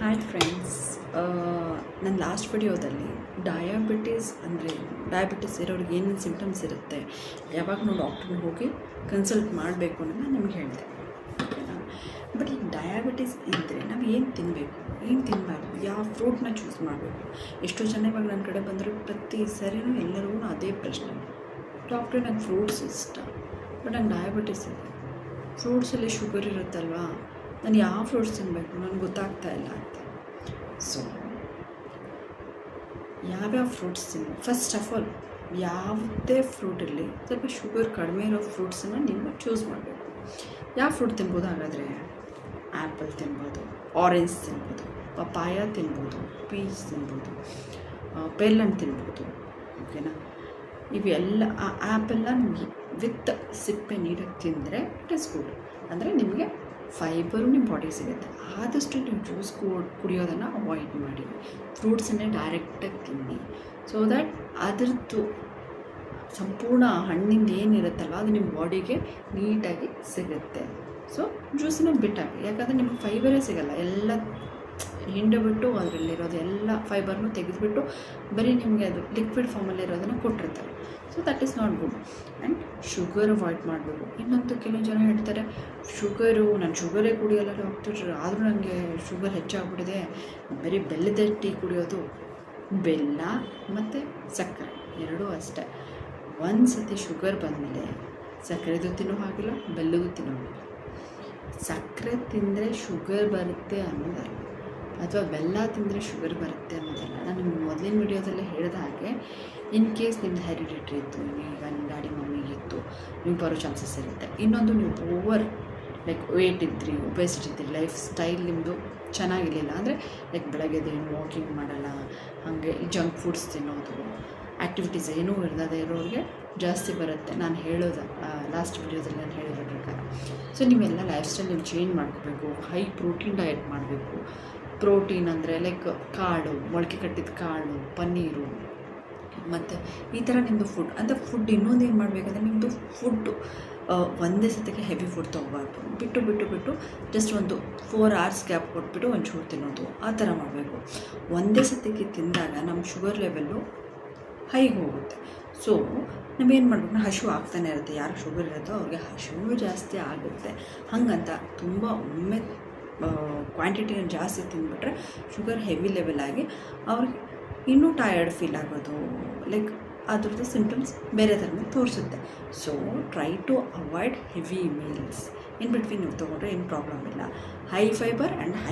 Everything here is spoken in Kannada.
ಹಾಯ್ ಫ್ರೆಂಡ್ಸ್ ನನ್ನ ಲಾಸ್ಟ್ ವಿಡಿಯೋದಲ್ಲಿ ಡಯಾಬಿಟೀಸ್ ಅಂದರೆ ಡಯಾಬಿಟಿಸ್ ಇರೋರಿಗೆ ಏನೇನು ಸಿಮ್ಟಮ್ಸ್ ಇರುತ್ತೆ, ಯಾವಾಗ ನಾವು ಹೋಗಿ ಕನ್ಸಲ್ಟ್ ಮಾಡಬೇಕು ಅನ್ನೋದು ನಾನು ನಿಮ್ಗೆ ಹೇಳಿದೆ. ಬಟ್ ಈ ಡಯಾಬಿಟೀಸ್ ಇದ್ದರೆ ನಾವು ಏನು ತಿನ್ನಬೇಕು ಏನು ತಿನ್ನಬಾರ್ದು ಯಾವ ಫ್ರೂಟ್ನ ಚೂಸ್ ಮಾಡಬೇಕು? ಎಷ್ಟೋ ಜನ ಇವಾಗ ನನ್ನ ಕಡೆ ಬಂದರೆ ಪ್ರತಿ ಸರಿನೂ ಎಲ್ಲರಿಗೂ ಅದೇ ಪ್ರಶ್ನೆ. ಡಾಕ್ಟ್ರೆ ನಂಗೆ ಫ್ರೂಟ್ಸ್ ಇಷ್ಟ ಬಟ್ ನಂಗೆ ಡಯಾಬಿಟಿಸ್ ಇದೆ. ಫ್ರೂಟ್ಸಲ್ಲಿ ಶುಗರ್ ಇರುತ್ತಲ್ವಾ? ನಾನು ಯಾವ ಫ್ರೂಟ್ಸ್ ತಿನ್ನಬೇಕು ನನಗೆ ಗೊತ್ತಾಗ್ತಾ ಇಲ್ಲ ಅಂತ. ಸೊ ಯಾವ್ಯಾವ ಫ್ರೂಟ್ಸ್ ತಿನ್ನಿ ಫಸ್ಟ್ ಆಫ್ ಆಲ್ ಯಾವುದೇ ಫ್ರೂಟ್ ಇರಲಿ, ಸ್ವಲ್ಪ ಶುಗರ್ ಕಡಿಮೆ ಇರೋ ಫ್ರೂಟ್ಸನ್ನು ನೀವು ಚೂಸ್ ಮಾಡಬೇಕು. ಯಾವ ಫ್ರೂಟ್ ತಿನ್ಬೋದು ಹಾಗಾದರೆ? ಆ್ಯಪಲ್ ತಿನ್ಬೋದು ಆರೆಂಜ್ ತಿನ್ಬೋದು ಪಪ್ಪಾಯ ತಿನ್ಬೋದು ಪೀಚ್ ತಿನ್ಬೋದು ಪೇರ್ಲಣ್ಣು ತಿನ್ಬೋದು ಓಕೆನಾ ಇವೆಲ್ಲ, ಆ ಆ್ಯಪೆಲ್ಲ ನಿಮಗೆ ವಿತ್ ಸಿಪ್ಪೆ ನೀರಿಗೆ ತಿಂದರೆ ಇಟ್ ಇಸ್ ಗುಡ್ ಅಂದರೆ ನಿಮಗೆ ಫೈಬರು ನಿಮ್ಮ ಬಾಡಿಗೆ ಸಿಗುತ್ತೆ. ಆದಷ್ಟು ನೀವು ಜ್ಯೂಸ್ ಕುಡಿಯೋದನ್ನು ಅವಾಯ್ಡ್ ಮಾಡಿ. ಫ್ರೂಟ್ಸನ್ನೇ ಡೈರೆಕ್ಟಾಗಿ ತಿನ್ನಿ. ಸೊ ದ್ಯಾಟ್ ಅದರದ್ದು ಸಂಪೂರ್ಣ ಹಣ್ಣಿಂದ ಏನಿರುತ್ತಲ್ಲ ಅದು ನಿಮ್ಮ ಬಾಡಿಗೆ ನೀಟಾಗಿ ಸಿಗುತ್ತೆ. ಸೊ ಜ್ಯೂಸನ್ನ ಬಿಟ್ಟಾಕಿ. ಯಾಕಂದರೆ ನಿಮ್ಗೆ ಫೈಬರೇ ಸಿಗಲ್ಲ. ಎಲ್ಲ ಹಿಂಡಿಬಿಟ್ಟು ಅದರಲ್ಲಿರೋದು ಎಲ್ಲ ಫೈಬರ್ನು ತೆಗೆದುಬಿಟ್ಟು ಬರೀ ನಿಮಗೆ ಅದು ಲಿಕ್ವಿಡ್ ಫಾರ್ಮಲ್ಲಿ ಇರೋದನ್ನು ಕೊಟ್ಟಿರ್ತಾರೆ. So that is not good and sugar avoid ಮಾಡಬೇಕು. ಇನ್ನೊಂದು ಕೆಲವು ಜನ ಹೇಳ್ತಾರೆ ಶುಗರು ನಾನು ಶುಗರೇ ಕುಡಿಯೋಲ್ಲ ಡಾಕ್ಟರ್ ಆದರೂ ನನಗೆ ಶುಗರ್ ಹೆಚ್ಚಾಗ್ಬಿಟ್ಟಿದೆ. ಬರೀ ಬೆಲ್ಲದ ಟೀ ಕುಡಿಯೋದು. ಬೆಲ್ಲ ಮತ್ತು ಸಕ್ಕರೆ. ಎರಡೂ ಅಷ್ಟೇ. ಒಂದು ಸತಿ ಶುಗರ್ ಬಂದಮೇಲೆ ಸಕ್ಕರೆದು ತಿನ್ನೋ ಹಾಗಿಲ್ಲ, ಬೆಲ್ಲದು ತಿನ್ನೋ ಹಾಗಿಲ್ಲ. ಸಕ್ಕರೆ ತಿಂದರೆ ಶುಗರ್ ಬರುತ್ತೆ ಅನ್ನೋದಲ್ಲ. ಅಥವಾ ಬೆಲ್ಲ ತಿಂದರೆ ಶುಗರ್ ಬರುತ್ತೆ ಅನ್ನೋದಲ್ಲ ನಾನು ನಿಮ್ಮ ಮೊದಲಿನ ವಿಡಿಯೋದಲ್ಲೇ ಹೇಳಿದ ಹಾಗೆ, ಇನ್ ಕೇಸ್ ನಿಮ್ಮದು ಹೆರಿಡಿಟ್ರಿ ಇತ್ತು, ಈಗ ನಿಮ್ಮ ಡ್ಯಾಡಿ ಮಮ್ಮಿಗೆ ಇತ್ತು, ನೀವು ಬರೋ ಚಾನ್ಸಸ್ ಇರುತ್ತೆ. ಇನ್ನೊಂದು ನೀವು ಓವರ್, ಲೈಕ್ ವೇಟ್ ಇದ್ರಿ ಒಬೆಸಿಟಿ ಇದ್ರಿ, ಲೈಫ್ ಸ್ಟೈಲ್ ನಿಮ್ಮದು ಚೆನ್ನಾಗಿರಲಿಲ್ಲ ಅಂದರೆ, ಲೈಕ್ ಬೆಳಗ್ಗೆದ್ದೇನು ವಾಕಿಂಗ್ ಮಾಡಲ್ಲ, ಹಾಗೆ ಈ ಜಂಕ್ ಫುಡ್ಸ್ ತಿನ್ನೋದು ಆ್ಯಕ್ಟಿವಿಟೀಸ್ ಏನೂ ಇರದೇ ಇರೋರಿಗೆ ಜಾಸ್ತಿ ಬರುತ್ತೆ. ನಾನು ಹೇಳೋದು ಲಾಸ್ಟ್ ವಿಡಿಯೋದಲ್ಲಿ ನಾನು ಹೇಳಿರೋ ಪ್ರಕಾರ. ಸೊ ನೀವೆಲ್ಲ ಲೈಫ್ ಸ್ಟೈಲ್ ನೀವು ಚೇಂಜ್ ಮಾಡ್ಕೋಬೇಕು ಹೈ ಪ್ರೋಟೀನ್ ಡಯಟ್ ಮಾಡಬೇಕು. ಪ್ರೋಟೀನ್ ಅಂದರೆ ಲೈಕ್ ಕಾಳು, ಮೊಳಕೆ ಕಟ್ಟಿದ ಕಾಳು, ಪನ್ನೀರು ಮತ್ತು ಈ ಥರ ನಿಮ್ಮದು ಫುಡ್ ಅಂದರೆ ಫುಡ್ ಇನ್ನೊಂದು ಏನು ಮಾಡಬೇಕಂದ್ರೆ ನಿಮ್ಮದು ಫುಡ್ಡು ಒಂದೇ ಸತಿಗೆ ಹೆವಿ ಫುಡ್ ತೊಗೋಬಾರ್ದು. ಬಿಟ್ಟು ಬಿಟ್ಟು ಬಿಟ್ಟು ಜಸ್ಟ್ ಒಂದು ಫೋರ್ ಅವರ್ಸ್ ಗ್ಯಾಪ್ ಕೊಟ್ಬಿಟ್ಟು ಒಂಚೂರು ತಿನ್ನೋದು. ಆ ಥರ ಮಾಡಬೇಕು. ಒಂದೇ ಸತಿಗೆ ತಿಂದಾಗ ನಮ್ಮ ಶುಗರ್ ಲೆವೆಲ್ಲು ಹೈಗೆ ಹೋಗುತ್ತೆ ಸೊ ನಾವೇನು ಮಾಡ್ಬೇಕು? ಹಶು ಆಗ್ತಾನೆ ಇರುತ್ತೆ. ಯಾರು ಶುಗರ್ ಇರುತ್ತೋ ಅವ್ರಿಗೆ ಹಸು ಜಾಸ್ತಿ ಆಗುತ್ತೆ. ಹಾಗಂತ ತುಂಬ ಒಮ್ಮೆ ಕ್ವಾಂಟಿಟಿನ ಜಾಸ್ತಿ ತಿಂದುಬಿಟ್ರೆ ಶುಗರ್ ಹೆವಿ ಲೆವೆಲ್ ಆಗಿ ಅವ್ರಿಗೆ ಇನ್ನೂ ಟಯರ್ಡ್ ಫೀಲ್ ಆಗೋದು. ಲೈಕ್ ಅದ್ರದ್ದು ಸಿಂಪ್ಟಮ್ಸ್ ಬೇರೆ ಥರನೇ ತೋರಿಸುತ್ತೆ. So try to avoid heavy meals in between ನೀವು ತೊಗೊಂಡ್ರೆ ಏನು ಪ್ರಾಬ್ಲಮ್ ಇಲ್ಲ. High fibre and high